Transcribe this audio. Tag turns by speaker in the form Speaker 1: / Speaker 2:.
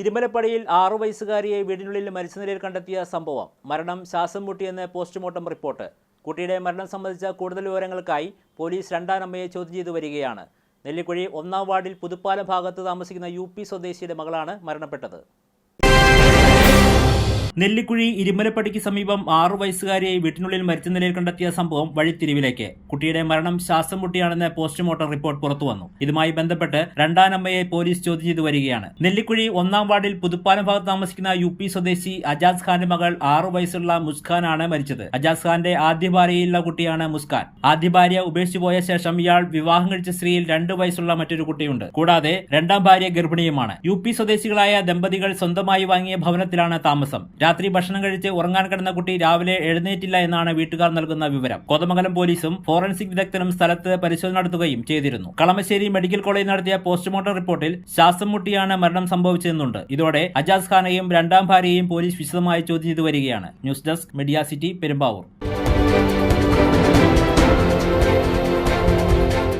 Speaker 1: ഇരുമലപ്പടിയിൽ ആറു വയസ്സുകാരിയെ വീടിനുള്ളിൽ മരിച്ച നിലയിൽ കണ്ടെത്തിയ സംഭവം. മരണം ശ്വാസം മുട്ടിയെന്ന് പോസ്റ്റ്മോർട്ടം റിപ്പോർട്ട്. കുട്ടിയുടെ മരണം സംബന്ധിച്ച കൂടുതൽ വിവരങ്ങൾക്കായി പോലീസ് രണ്ടാം അമ്മയെ ചോദ്യം ചെയ്തു വരികയാണ്. നെല്ലിക്കുഴി ഒന്നാം വാർഡിൽ പുതുപ്പാലം ഭാഗത്ത് താമസിക്കുന്ന യു സ്വദേശിയുടെ മകളാണ് മരണപ്പെട്ടത്. നെല്ലിക്കുഴി ഇരുമലപ്പടിക്ക് സമീപം ആറു വയസ്സുകാരിയെ വീട്ടിനുള്ളിൽ മരിച്ച നിലയിൽ കണ്ടെത്തിയ സംഭവം വഴിത്തിരിവിലേക്ക്. കുട്ടിയുടെ മരണം ശ്വാസം മുട്ടിയാണെന്ന് പോസ്റ്റ്മോർട്ടം റിപ്പോർട്ട് പുറത്തുവന്നു ഇതുമായി ബന്ധപ്പെട്ട് രണ്ടാനമ്മയെ പോലീസ് ചോദ്യം ചെയ്തു വരികയാണ്. നെല്ലിക്കുഴി ഒന്നാം വാർഡിൽ പുതുപ്പാലം ഭാഗത്ത് താമസിക്കുന്ന യു പി സ്വദേശി അജാസ് ഖാന്റെ മകൾ ആറു വയസ്സുള്ള മുസ്ഖാനാണ് മരിച്ചത്. അജാസ് ഖാന്റെ ആദ്യ ഭാര്യയിലുള്ള കുട്ടിയാണ് മുസ്ഖാൻ. ആദ്യ ഭാര്യ ഉപേക്ഷിച്ചു പോയ ശേഷം ഇയാൾ വിവാഹം കഴിച്ച സ്ത്രീയിൽ രണ്ടു വയസ്സുള്ള മറ്റൊരു കുട്ടിയുണ്ട്. കൂടാതെ രണ്ടാം ഭാര്യ ഗർഭിണിയുമാണ്. യു പി സ്വദേശികളായ ദമ്പതികൾ സ്വന്തമായി വാങ്ങിയ ഭവനത്തിലാണ് താമസം. രാത്രി ഭക്ഷണം കഴിച്ച് ഉറങ്ങാൻ കിടന്ന കുട്ടി രാവിലെ എഴുന്നേറ്റില്ല എന്നാണ് വീട്ടുകാർ നൽകുന്ന വിവരം. കോതമംഗലം പോലീസും ഫോറൻസിക് വിദഗ്ധനും സ്ഥലത്ത് പരിശോധന നടത്തുകയും ചെയ്തിരുന്നു. കളമശ്ശേരി മെഡിക്കൽ കോളേജ് നടത്തിയ പോസ്റ്റ്മോർട്ടം റിപ്പോർട്ടിൽ ശ്വാസം മുട്ടിയാണ് മരണം സംഭവിച്ചതെന്നുണ്ട്. ഇതോടെ അജാസ് ഖാനെയും രണ്ടാം ഭാര്യയെയും പോലീസ് വിശദമായി ചോദ്യം ചെയ്തു വരികയാണ്. News desk media city Perumbavoor.